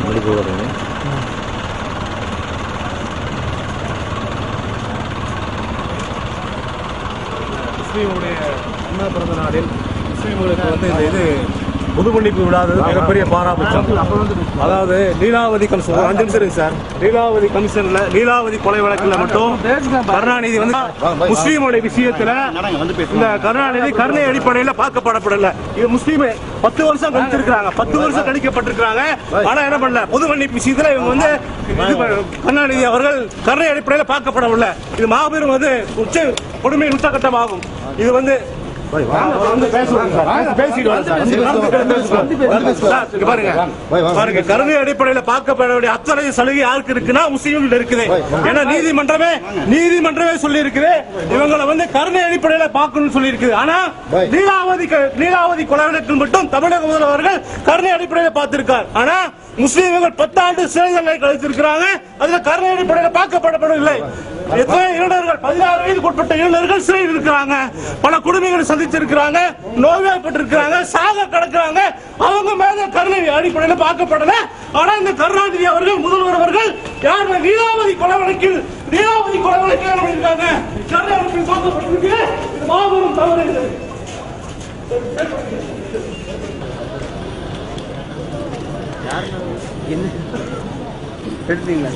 மறுபடி போகிறீங்க முஸ்லீமுடைய அண்ணா பிறந்த நாளில் முஸ்லீம்களுக்கு வந்து இந்த இது பொது மன்னிப்பு விடாதது மிகப்பெரிய பாராபட்சம். அதாவது லீலாவதி கமிஷன் அஞ்சு நிமிஷம் சார். லீலாவதி கமிஷன்ல லீலாவதி கொலை வழக்குல மட்டும் கருணாநிதி வந்து முஸ்லீமுடைய விஷயத்துல இந்த கருணாநிதி கருணை அடிப்படையில பார்க்கப்படப்படல. இது முஸ்லீம் பத்து வருஷம் கழிச்சிருக்காங்க பத்து வருஷம் கழிக்கப்பட்டிருக்காங்க ஆனா என்ன பண்ணல? பொது மன்னிப்பு விஷயத்துல இவங்க வந்து கருணாநிதி அவர்கள் கருணை அடிப்படையில பார்க்கப்படவில்லை. இது மாபெரும் வந்து உச்ச கொடுமை உச்சகட்டமாகும் இது வந்து பாருங்க. பாருங்க கருணை அடிப்படையில பார்க்கப்பட வேண்டிய அத்தனை சலுகை யாருக்கு இருக்குன்னா முஸ்லீம்கள் இருக்குது. ஏன்னா நீதிமன்றமே நீதிமன்றமே சொல்லி இருக்குது இவங்களை வந்து கருணை அடிப்படையில பார்க்கணும்னு சொல்லி இருக்குது ஆனா லீலாவதி க- லீலாவதி கொலை வழக்கில் மட்டும் தமிழக முதல்வர்கள் கருணை அடிப்படையில பார்த்திருக்கார். ஆனா முஸ்லீம்கள் பத்தாண்டு சிறை தண்டனை கழித்திருக்கிறாங்க. அதுல கருணை அடிப்படையில பார்க்கப்படப்படவில்லை. எத்தனை இளைஞர்கள்? பதினாறு வயதுக்கு உட்பட்ட இளைஞர்கள் சிறையில் இருக்கிறாங்க. பல குடும்பங்களை சந்திச்சிருக்கிறாங்க. நோய்வாய்ப்பட்டிருக்கிறாங்க. சாக கிடக்கிறாங்க. அவங்க மேல கருணை அடிப்படையில் பார்க்கப்படல. ஆனா இந்த கருணாநிதி அவர்கள் முதல்வர் அவர்கள் யார் லீலாவதி கொலை வழக்கில் லீலாவதி கொலை வழக்கில் இருக்காங்க கருணாநிதி கருணை மாபெரும் தவறு என்ன? எடுத்தீங்களா